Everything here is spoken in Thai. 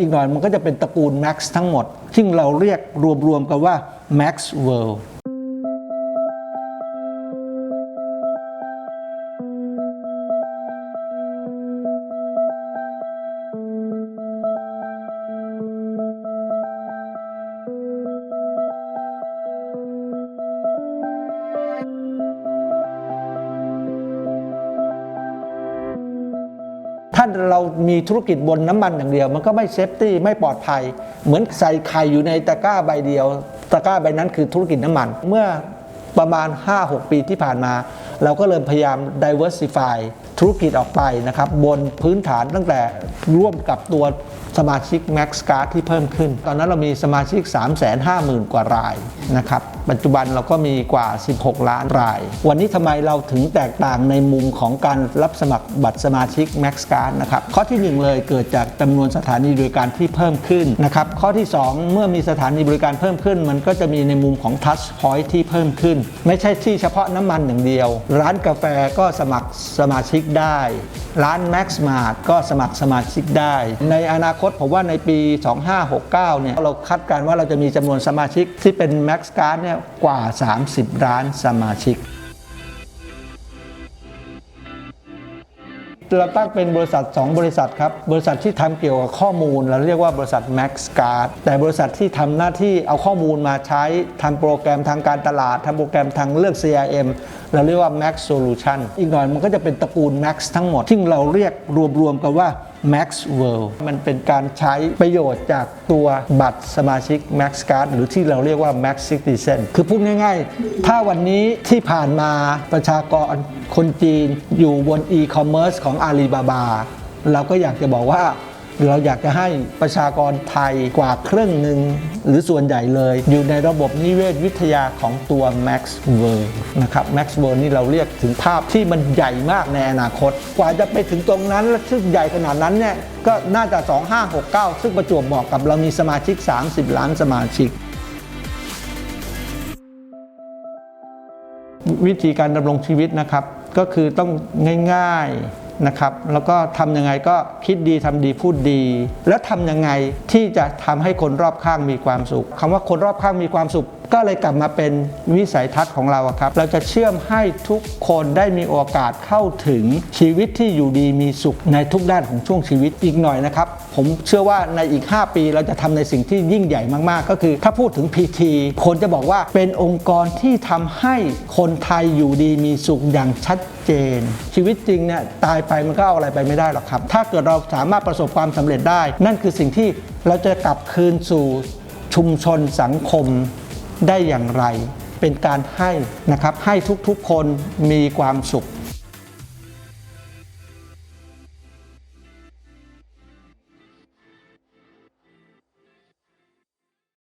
อีกหน่อยมันก็จะเป็นตระกูล Max ทั้งหมด ซึ่งเราเรียกรวมๆกันว่า Max World เรามีธุรกิจบนน้ำมันอย่างเดียว มันก็ไม่เซฟตี้ไม่ปลอดภัย เหมือนใส่ไข่อยู่ในตะกร้าใบเดียว ตะกร้าใบนั้นคือธุรกิจน้ำมัน เมื่อประมาณ 5-6 ปีที่ผ่านมา เราก็เริ่มพยายาม diversify ธุรกิจออกไปนะครับ บนพื้นฐานตั้งแต่ร่วมกับตัวสมาชิก Max Card ที่เพิ่มขึ้น ตอนนั้นเรามีสมาชิก 350,000 กว่ารายนะครับ ปัจจุบันเราก็มีกว่า 16 ล้านราย วันนี้ทำไมเราถึงแตกต่างในมุมของการรับสมัครบัตรสมาชิก Max Card นะครับ ข้อที่ 1 เลยเกิดจากจำนวนสถานีบริการที่เพิ่มขึ้นนะครับ ข้อที่ 2 เมื่อมีสถานีบริการเพิ่มขึ้น มันก็จะมีในมุมของ Touch Point ที่เพิ่มขึ้น ไม่ใช่ที่เฉพาะน้ำมันอย่างเดียว ร้านกาแฟก็สมัครสมาชิกได้ ร้าน Max Mart ก็สมัครสมาชิกได้ ในอนาคตผมว่าในปี 2569 เนี่ยเราคาดการณ์ว่าเราจะมีจำนวนสมาชิกที่เป็น Max Card เนี่ยกว่า 30ล้านสมาชิก เราตั้งเป็นบริษัท 2 บริษัทครับ บริษัทที่ทำเกี่ยวกับข้อมูล เราเรียกว่าบริษัท Max Card แต่บริษัทที่ทำหน้าที่เอาข้อมูลมาใช้ทำโปรแกรมทางการตลาดทำโปรแกรมทางเลือก CRM เราเรียกว่า Max Solution อีกหน่อยมันก็จะเป็นตระกูล Max ทั้งหมดที่เราเรียกรวมๆกันว่า Max World มันเป็นการใช้ประโยชน์จากตัวบัตรสมาชิก Max Card หรือที่เราเรียกว่า Max Citizen คือพูดง่ายๆ ถ้าวันนี้ที่ผ่านมาประชากรคนจีนอยู่บน e-commerce ของ Alibaba เราก็อยากจะบอกว่า เราอยากจะให้ประชากรไทยกว่าครึ่งหนึ่งหรือส่วนใหญ่เลย อยู่ในระบบนิเวศวิทยาของตัว Max World นะครับ Max World นี่เราเรียกถึงภาพที่มันใหญ่มากในอนาคต กว่าจะไปถึงตรงนั้นและซึ่งใหญ่ขนาดนั้นเนี่ยก็น่าจะ 2569 ซึ่งประจวบเหมาะกับเรามีสมาชิก 30 ล้านสมาชิกวิธีการดำรงชีวิตนะครับ ก็คือต้องง่าย ๆ นะครับ แล้วก็ทำยังไงก็คิดดีทำดีพูดดี แล้วทำยังไงที่จะทำให้คนรอบข้างมีความสุขคำว่าคนรอบข้างมีความสุข ก็เลยกลับมาเป็นวิสัยทัศน์ของเราครับ เราจะเชื่อมให้ทุกคนได้มีโอกาสเข้าถึงชีวิตที่อยู่ดีมีสุขในทุกด้านของช่วงชีวิตอีกหน่อยนะครับ ผมเชื่อว่าในอีก 5 ปีเราจะทำในสิ่งที่ยิ่งใหญ่มากๆ ก็คือ ถ้าพูดถึง PT คนจะบอกว่าเป็นองค์กรที่ทำให้คนไทยอยู่ดีมีสุขอย่างชัดเจน ชีวิตจริงเนี่ยตายไปมันก็เอาอะไรไปไม่ได้หรอกครับ ถ้าเกิดเราสามารถประสบความสำเร็จได้ นั่นคือสิ่งที่เราจะกลับคืนสู่ชุมชนสังคม ได้อย่างไร เป็นการให้นะครับให้ทุกๆคนมีความสุข